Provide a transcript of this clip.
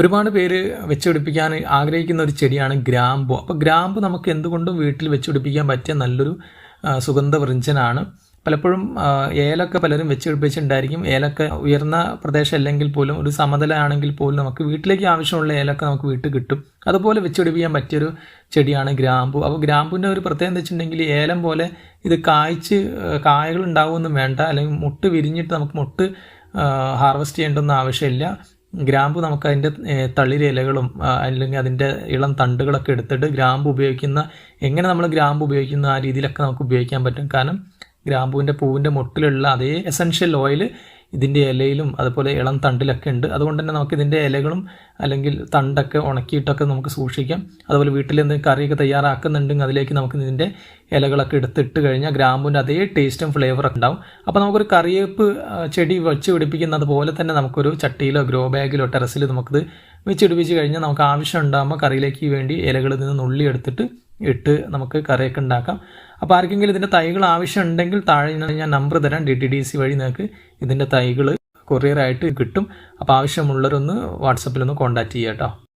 ഒരുപാട് പേര് വെച്ചുപിടിപ്പിക്കാൻ ആഗ്രഹിക്കുന്ന ഒരു ചെടിയാണ് ഗ്രാമ്പു. അപ്പോൾ ഗ്രാമ്പു നമുക്ക് എന്തുകൊണ്ടും വീട്ടിൽ വെച്ചുപിടിപ്പിക്കാൻ പറ്റിയ നല്ലൊരു സുഗന്ധവൃഞ്ചനാണ്. പലപ്പോഴും ഏലൊക്കെ ഏലക്ക പലരും വെച്ചുപിടിപ്പിച്ചിട്ടുണ്ടായിരിക്കും. ഏലക്ക ഉയർന്ന പ്രദേശം അല്ലെങ്കിൽ പോലും ഒരു സമതല ആണെങ്കിൽ പോലും നമുക്ക് വീട്ടിലേക്ക് ആവശ്യമുള്ള ഏലക്ക നമുക്ക് വീട്ടിൽ കിട്ടും. അതുപോലെ വെച്ചുപിടിപ്പിക്കാൻ പറ്റിയൊരു ചെടിയാണ് ഗ്രാമ്പു. അപ്പോൾ ഗ്രാമ്പുവിന്റെ ഒരു പ്രത്യേകത എന്ന് വെച്ചിട്ടുണ്ടെങ്കിൽ ഏലം പോലെ ഇത് കായ്ച്ച് കായകൾ ഉണ്ടാവുമെന്നും വേണ്ട. അല്ലെങ്കിൽ മുട്ട് വിരിഞ്ഞിട്ട് നമുക്ക് മുട്ട് ഹാർവെസ്റ്റ് ചെയ്യേണ്ടൊന്നും ആവശ്യമില്ല. ഗ്രാമ്പു നമുക്ക് അതിന്റെ തളിര് ഇലകളും അല്ലെങ്കിൽ അതിന്റെ ഇളം തണ്ടുകളൊക്കെ എടുത്തിട്ട് ഗ്രാമ്പ് ഉപയോഗിക്കുന്ന എങ്ങനെ നമ്മൾ ഗ്രാമ്പ് ഉപയോഗിക്കുന്ന ആ രീതിയിലൊക്കെ നമുക്ക് ഉപയോഗിക്കാൻ പറ്റും. കാരണം ഗ്രാമ്പുവിന്റെ പൂവിന്റെ മുട്ടിലുള്ള അതേ എസൻഷ്യൽ ഓയിൽ ഇതിന്റെ ഇലയിലും അതുപോലെ ഇളം തണ്ടിലൊക്കെ ഉണ്ട്. അതുകൊണ്ട് തന്നെ നമുക്ക് ഇതിന്റെ ഇലകളും അല്ലെങ്കിൽ തണ്ടൊക്കെ ഉണക്കിയിട്ടൊക്കെ നമുക്ക് സൂക്ഷിക്കാം. അതുപോലെ വീട്ടിൽ എന്തെങ്കിലും കറിയൊക്കെ തയ്യാറാക്കുന്നുണ്ടെങ്കിൽ അതിലേക്ക് നമുക്ക് ഇതിന്റെ ഇലകളൊക്കെ എടുത്തിട്ട് കഴിഞ്ഞാൽ ഗ്രാമ്പൂന്റെ അതേ ടേസ്റ്റും ഫ്ലേവറൊക്കെ ഉണ്ടാവും. അപ്പോൾ നമുക്കൊരു കറിവേപ്പ് ആ, ചെടി വെച്ച് പിടിപ്പിക്കുന്നത് പോലെ തന്നെ നമുക്കൊരു ചട്ടിയിലോ ഗ്രോ ബാഗിലോ ടെറസിൽ നമുക്കിത് വെച്ച് പിടിപ്പിച്ച് കഴിഞ്ഞാൽ നമുക്ക് ആവശ്യം ഉണ്ടാകുമ്പോൾ കറിയിലേക്ക് വേണ്ടി ഇലകളിൽ നിന്ന് നുള്ളി എടുത്തിട്ട് ഇട്ട് നമുക്ക് കറിയൊക്കെ ഉണ്ടാക്കാം. അപ്പോൾ ആർക്കെങ്കിലും ഇതിന്റെ തൈകൾ ആവശ്യം ഉണ്ടെങ്കിൽ താഴെ ഞാൻ നമ്പർ തരാം. ഡി ടി ഡി സി വഴി നിങ്ങൾക്ക് ഇതിന്റെ തൈകൾ കൊറിയറായിട്ട് കിട്ടും. അപ്പോൾ ആവശ്യമുള്ളവരൊന്ന് വാട്സപ്പിലൊന്ന് കോൺടാക്റ്റ് ചെയ്യാം കേട്ടോ